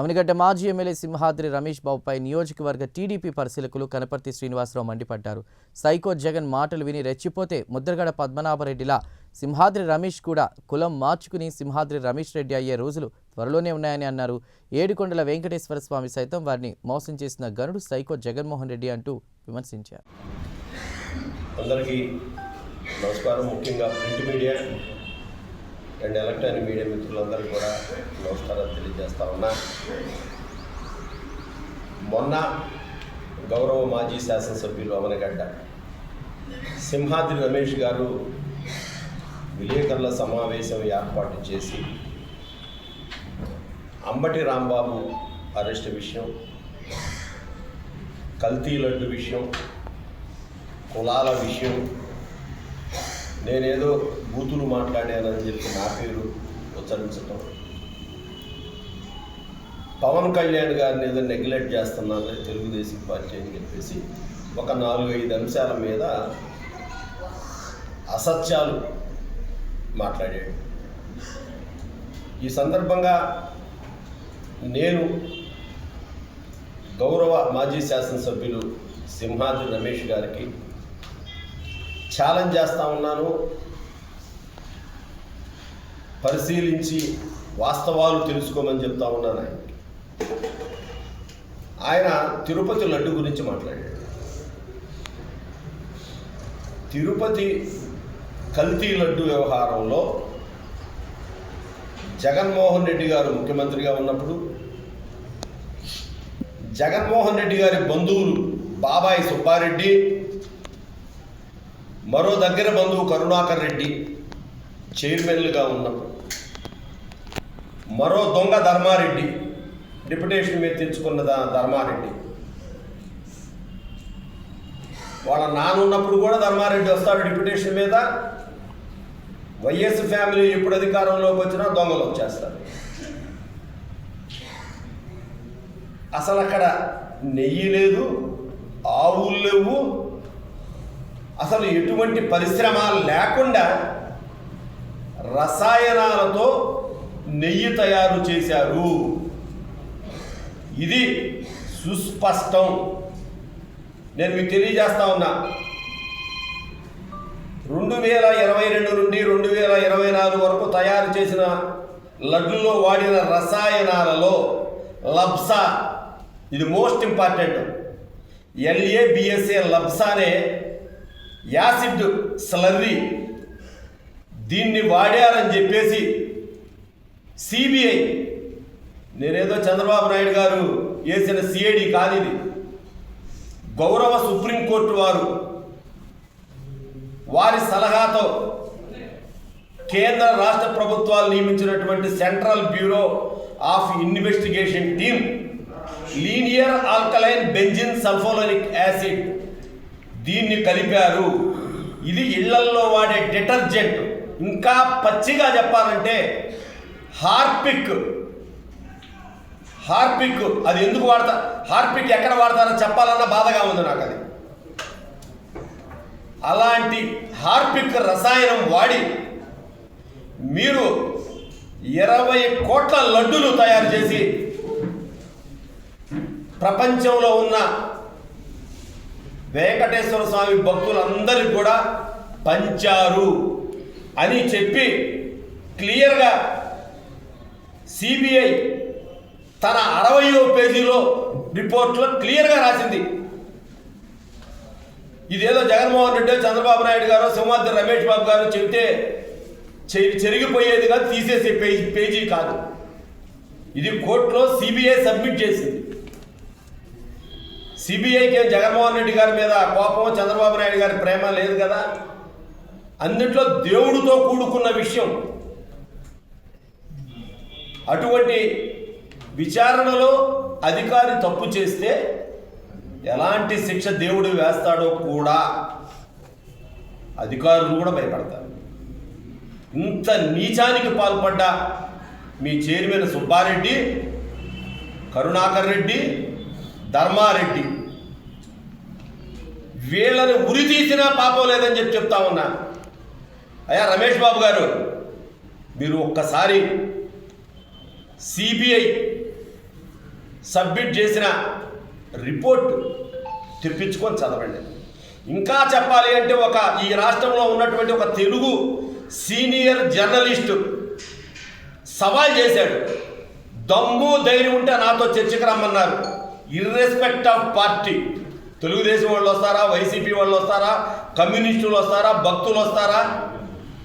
అవనిగడ్డ మాజీ ఎమ్మెల్యే సింహాద్రి రమేష్ బాబుపై నియోజకవర్గ టీడీపీ పరిశీలకులు కనపర్తి శ్రీనివాసరావు మండిపడ్డారు. సైకో జగన్ మాటలు విని రెచ్చిపోతే ముద్రగడ పద్మనాభరెడ్డిలా సింహాద్రి రమేష్ కూడా కులం మార్చుకుని సింహాద్రి రమేష్ రెడ్డి అయ్యే రోజులు త్వరలోనే ఉన్నాయని అన్నారు. ఏడుకొండల వెంకటేశ్వర స్వామి సైతం వారిని మోసం చేసిన గనుడు సైకో జగన్మోహన్ రెడ్డి అంటూ విమర్శించారు. అందరికీ నమస్కారం. ముఖ్యంగా print media and electronic media మిత్రులందరూ కూడా నమస్కారాలు తెలియజేస్తా ఉన్నా. మొన్న గౌరవ మాజీ శాసనసభ్యులు అమనగడ్డ సింహాద్రి రమేష్ గారు విలేకరుల సమావేశం ఏర్పాటు చేసి అంబటి రాంబాబు అరెస్ట్ విషయం కల్తీ లడ్డు విషయం కులాల విషయం నేనేదో బూతులు మాట్లాడానని చెప్పి నా పేరు ఉచ్చరించటం. పవన్ కళ్యాణ్ గారిని ఏదో నెగ్లెక్ట్ చేస్తున్నారు తెలుగుదేశం పార్టీ అని చెప్పేసి ఒక నాలుగు ఐదు అంశాల మీద అసత్యాలు మాట్లాడాడు. ఈ సందర్భంగా నేను గౌరవ మాజీ శాసనసభ్యులు సింహాద్రి రమేష్ గారికి ఛాలెంజ్ చేస్తూ ఉన్నాను. పరిశీలించి వాస్తవాలు తెలుసుకోమని చెప్తా ఉన్నాను ఆయన. ఆయన తిరుపతి లడ్డు గురించి మాట్లాడాడు. తిరుపతి కల్తీ లడ్డు వ్యవహారంలో జగన్మోహన్ రెడ్డి గారు ముఖ్యమంత్రిగా ఉన్నప్పుడు జగన్మోహన్ రెడ్డి గారి బంధువులు బాబాయి సుబ్బారెడ్డి మరో దగ్గర బంధువు కరుణాకర్ రెడ్డి చైర్మన్లుగా ఉన్నప్పుడు మరో దొంగ ధర్మారెడ్డి డిప్యుటేషన్ మీద తెచ్చుకున్న ధర్మారెడ్డి. వాళ్ళ నాన్న ఉన్నప్పుడు కూడా ధర్మారెడ్డి వస్తాడు డిప్యుటేషన్ మీద. వైఎస్ ఫ్యామిలీ ఎప్పుడు అధికారంలోకి వచ్చినా దొంగలు వచ్చేస్తారు. అసలు అక్కడ నెయ్యి లేదు ఆవులు లేవు అసలు ఎటువంటి పరిశ్రమ లేకుండా రసాయనాలతో నెయ్యి తయారు చేశారు. ఇది సుస్పష్టం. నేను మీకు తెలియజేస్తా ఉన్నా. రెండు వేల ఇరవై రెండు నుండి రెండు వేల ఇరవై నాలుగు వరకు తయారు చేసిన లడ్డులో వాడిన రసాయనాలలో లబ్సా ఇది మోస్ట్ ఇంపార్టెంట్. ఎల్ఏబిఎస్ఏ లబ్సానే యాసిడ్ స్లర్రీ. దీన్ని వాడారని చెప్పేసి సిబిఐ నేనేదో చంద్రబాబు నాయుడు గారు వేసిన సిఐడి కాదు ఇది. గౌరవ సుప్రీంకోర్టు వారు వారి సలహాతో కేంద్ర రాష్ట్ర ప్రభుత్వాలు నియమించినటువంటి central bureau of investigation team linear alkaline benzene sulphonic acid. దీన్ని కలిపారు. ఇది ఇళ్ళల్లో వాడే డిటర్జెంట్. ఇంకా పచ్చిగా చెప్పాలంటే హార్పిక్. హార్పిక్. అది ఎందుకు వాడతా హార్పిక్ ఎక్కడ వాడతారో చెప్పాలన్న బాధగా ఉంది నాకు అది అలాంటి హార్పిక్ రసాయనం వాడి మీరు ఇరవై కోట్ల లడ్డులు తయారు చేసి ప్రపంచంలో ఉన్న వెంకటేశ్వర స్వామి భక్తులందరికీ కూడా పంచారు అని చెప్పి క్లియర్గా సిబిఐ తన అరవయో పేజీలో రిపోర్ట్లో క్లియర్గా రాసింది. ఇదేదో జగన్మోహన్ రెడ్డి చంద్రబాబు నాయుడు గారు సింహాద్రి రమేష్ బాబు గారు చెబితే చె- చెరిగిపోయేది కాదు తీసేసే పేజీ పేజీ కాదు. ఇది కోర్టులో సిబిఐ సబ్మిట్ చేసింది. సిబిఐకి జగన్మోహన్ రెడ్డి గారి మీద కోపం చంద్రబాబు నాయుడు గారి ప్రేమ లేదు కదా? అన్నింటిలో దేవుడితో కూడుకున్న విషయం. అటువంటి విచారణలో అధికారి తప్పు చేస్తే ఎలాంటి శిక్ష దేవుడు వేస్తాడో కూడా అధికారులు కూడా భయపడతారు. ఇంత నీచానికి పాల్పడ్డ మీ చైర్మన్ సుబ్బారెడ్డి కరుణాకర్ రెడ్డి ధర్మారెడ్డి. వీళ్ళని ఉరి తీసినా పాపం లేదని చెప్పి చెప్తా ఉన్నా. అయ్యా రమేష్ బాబు గారు మీరు ఒక్కసారి సిబిఐ సబ్మిట్ చేసిన రిపోర్ట్ తెప్పించుకొని చదవండి. ఇంకా చెప్పాలి అంటే ఒక ఈ రాష్ట్రంలో ఉన్నటువంటి ఒక తెలుగు సీనియర్ జర్నలిస్టు సవాల్ చేశాడు. దమ్ము ధైర్యం ఉంటే నాతో చర్చకు రమ్మన్నారు. ఇర్రెస్పెక్ట్ ఆఫ్ పార్టీ తెలుగుదేశం వాళ్ళు వస్తారా? వైసీపీ వాళ్ళు వస్తారా? కమ్యూనిస్టులు వస్తారా? భక్తులు వస్తారా?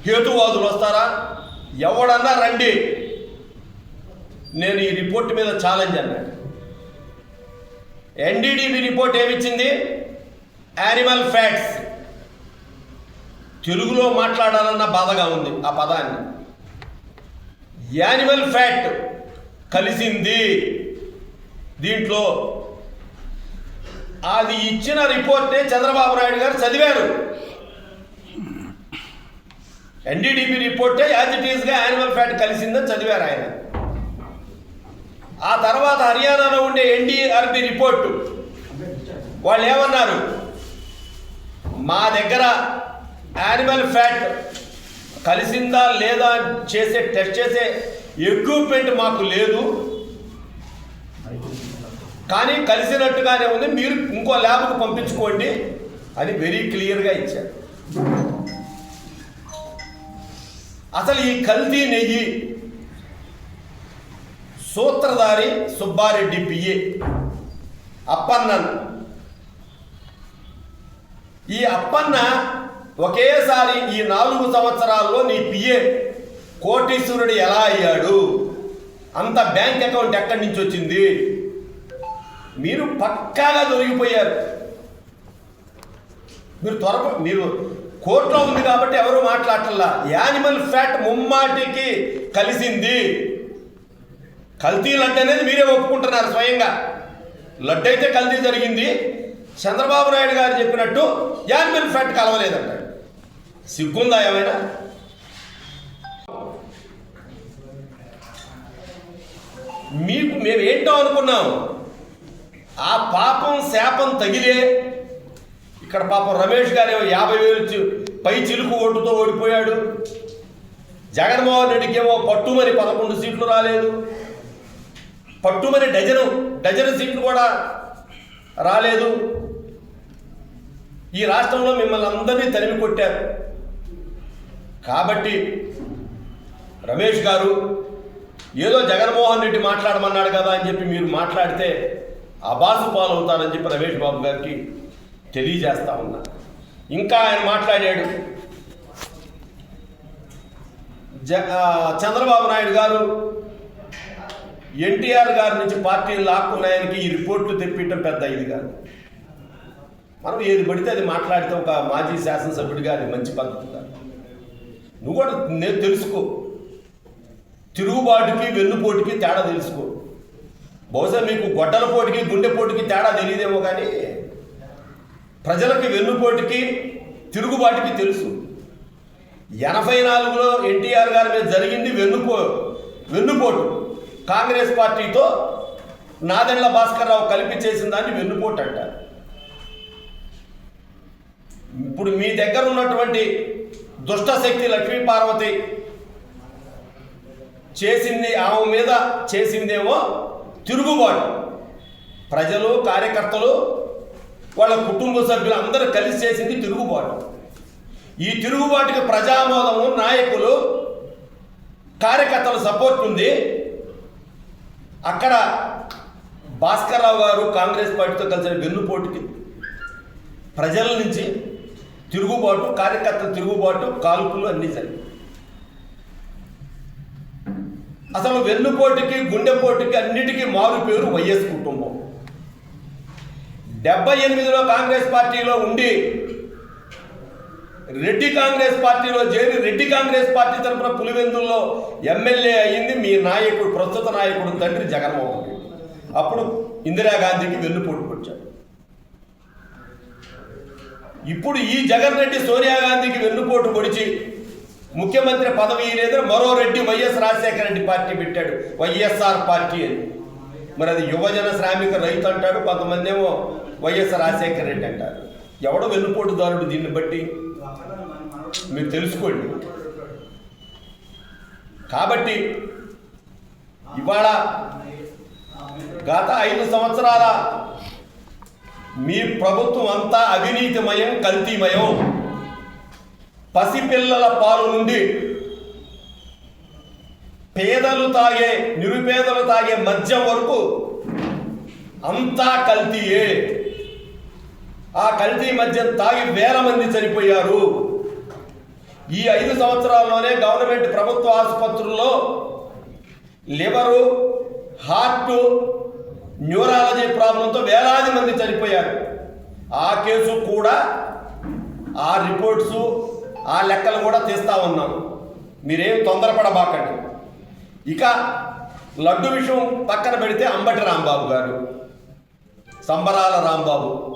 హేతువాదులు వస్తారా? ఎవడన్నా రండి. నేను ఈ రిపోర్ట్ మీద ఛాలెంజ్ అన్నాడు ఎన్డీడీబీ రిపోర్ట్ ఏమిచ్చింది? యానిమల్ ఫ్యాట్స్ తెలుగులో మాట్లాడాలన్న బాధగా ఉంది ఆ పదాన్ని. యానిమల్ ఫ్యాట్ కలిసింది. దీంట్లో అది ఇచ్చిన రిపోర్ట్నే చంద్రబాబు నాయుడు గారు చదివారు. ఎన్డీడీపీ రిపోర్టే యాజ్ ఇట్ ఈస్గా యానిమల్ ఫ్యాట్ కలిసిందని చదివారు ఆయన. ఆ తర్వాత హర్యానాలో ఉండే ఎన్డీఆర్బి రిపోర్టు. వాళ్ళు ఏమన్నారు మా దగ్గర యానిమల్ ఫ్యాట్ కలిసిందా లేదా చేసే టెస్ట్ చేసే ఎక్విప్మెంట్ మాకు లేదు. కానీ కలిసినట్టుగానే ఉంది. మీరు ఇంకో ల్యాబ్కు పంపించుకోండి అని వెరీ క్లియర్గా ఇచ్చారు. అసలు ఈ కల్తీ నెయ్యి సూత్రధారి సుబ్బారెడ్డి పిఏ అప్పన్నన్. ఈ అప్పన్న ఒకేసారి ఈ నాలుగు సంవత్సరాల్లో నీ పిఏ కోటీశ్వరుడు ఎలా అయ్యాడు? అంత బ్యాంక్ అకౌంట్ ఎక్కడి నుంచి వచ్చింది? మీరు పక్కాగా దొరికిపోయారు. మీరు త్వర మీరు కోర్టులో ఉంది కాబట్టి ఎవరు మాట్లాడటల్లా యానిమల్ ఫ్యాట్ ముమ్మాటికి కలిసింది. కల్తీ అంటేనేది అనేది మీరే ఒప్పుకుంటున్నారు స్వయంగా. లడ్డు అయితే కల్తీ జరిగింది. చంద్రబాబు నాయుడు గారు చెప్పినట్టు యానిమల్ ఫ్యాట్ కలవలేదంటాడు సిగ్గుందా ఏమైనా? మీకు మేము ఏంటో అనుకున్నాం. ఆ పాపం శాపం తగిలే. ఇక్కడ పాపం రమేష్ గారు యాభై వేలు పై చిలుకు ఓటుతో ఓడిపోయాడు. జగన్మోహన్ రెడ్డికి ఏమో పట్టుమని పదకొండు సీట్లు రాలేదు. పట్టుమని డజను డజను సీట్లు కూడా రాలేదు. ఈ రాష్ట్రంలో మిమ్మల్ని అందరినీ తరిమి కొట్టారు. కాబట్టి రమేష్ గారు ఏదో జగన్మోహన్ రెడ్డి మాట్లాడమన్నాడు కదా అని చెప్పి మీరు మాట్లాడితే అబాసు పాలవుతారని చెప్పి రమేష్ బాబు గారికి తెలియజేస్తా ఉన్నా. ఇంకా ఆయన మాట్లాడాడు. జ చంద్రబాబు నాయుడు గారు ఎన్టీఆర్ గారి నుంచి పార్టీలు లాక్కున్నాయనికి ఈ రిపోర్ట్లు తెప్పించడం పెద్ద ఇది కాదు. మనం ఏది పడితే అది మాట్లాడితే ఒక మాజీ శాసనసభ్యుడిగా అది మంచి పద్ధతి కాదు. నువ్వు కూడా నేను తెలుసుకో. తిరుగుబాటుకి వెన్నుపోటుకి తేడా తెలుసుకో. బహుశా మీకు గొడ్డలపోటుకి గుండెపోటుకి తేడా తెలియదేమో కానీ ప్రజలకి వెన్నుపోటుకి తిరుగుబాటుకి తెలుసు. ఎనభై నాలుగులో ఎన్టీఆర్ గారి మీద జరిగింది వెన్నుపో వెన్నుపోటు కాంగ్రెస్ పార్టీతో నాదెండ్ల భాస్కర్ రావు కలిపి చేసిన దాన్ని వెన్నుపోటు అంటారు. ఇప్పుడు మీ దగ్గర ఉన్నటువంటి దుష్ట శక్తి లక్ష్మీ పార్వతి చేసింది ఆమె మీద చేసిందేమో తిరుగుబాటు. ప్రజలు కార్యకర్తలు వాళ్ళ కుటుంబ సభ్యులు అందరూ కలిసి చేసింది తిరుగుబాటు. ఈ తిరుగుబాటుకి ప్రజామోదము నాయకులు కార్యకర్తల సపోర్ట్ ఉంది. అక్కడ భాస్కర్రావు గారు కాంగ్రెస్ పార్టీతో కలిసిన వెన్నుపోటుకి ప్రజల నుంచి తిరుగుబాటు కార్యకర్తల తిరుగుబాటు కాల్పులు అన్నీ జరిగాయి. అసలు వెన్నుపోటుకి గుండెపోటుకి అన్నిటికీ మారు పేరు వైఎస్ కుటుంబం. డెబ్బై ఎనిమిదిలో కాంగ్రెస్ పార్టీలో ఉండి రెడ్డి కాంగ్రెస్ పార్టీలో చేరి రెడ్డి కాంగ్రెస్ పార్టీ తరఫున పులివెందుల్లో ఎమ్మెల్యే అయ్యింది మీ నాయకుడు ప్రస్తుత నాయకుడు తండ్రి జగన్మోహన్ రెడ్డి. అప్పుడు ఇందిరాగాంధీకి వెన్నుపోటు పొడిచాడు ఇప్పుడు ఈ జగన్ రెడ్డి సోనియా గాంధీకి వెన్నుపోటు పొడిచి ముఖ్యమంత్రి పదవి లేదు మరో రెడ్డి వైఎస్ రాజశేఖర రెడ్డి పార్టీ పెట్టాడు. వైఎస్ఆర్ పార్టీ అని. మరి అది యువజన శ్రామిక రైతు అంటాడు కొంతమంది ఏమో వైఎస్ రాజశేఖర రెడ్డి అంటారు. ఎవడో వెన్నుపోటుదారుడు దీన్ని బట్టి. మీరు తెలుసుకోండి. కాబట్టి ఇవాళ గత ఐదు సంవత్సరాల మీ ప్రభుత్వం అంతా అవినీతిమయం కల్తీమయం. పసిపిల్లల పాలు నుండి పేదలు తాగే నిరుపేదలు తాగే మద్యం వరకు అంతా కల్తీయే. ఆ కల్తీ మద్యం తాగి వేల మంది చనిపోయారు. ఈ ఐదు సంవత్సరాల్లోనే గవర్నమెంట్ ప్రభుత్వ ఆసుపత్రుల్లో లివరు హార్ట్ న్యూరాలజీ ప్రాబ్లంతో వేలాది మంది చనిపోయారు. ఆ కేసు కూడా ఆ రిపోర్ట్స్ ఆ లెక్కలు కూడా తీస్తా ఉన్నాం. మీరేం తొందరపడబాకండి. ఇక లడ్డు విషయం పక్కన పెడితే అంబటి రాంబాబు గారు సంబరాల రాంబాబు.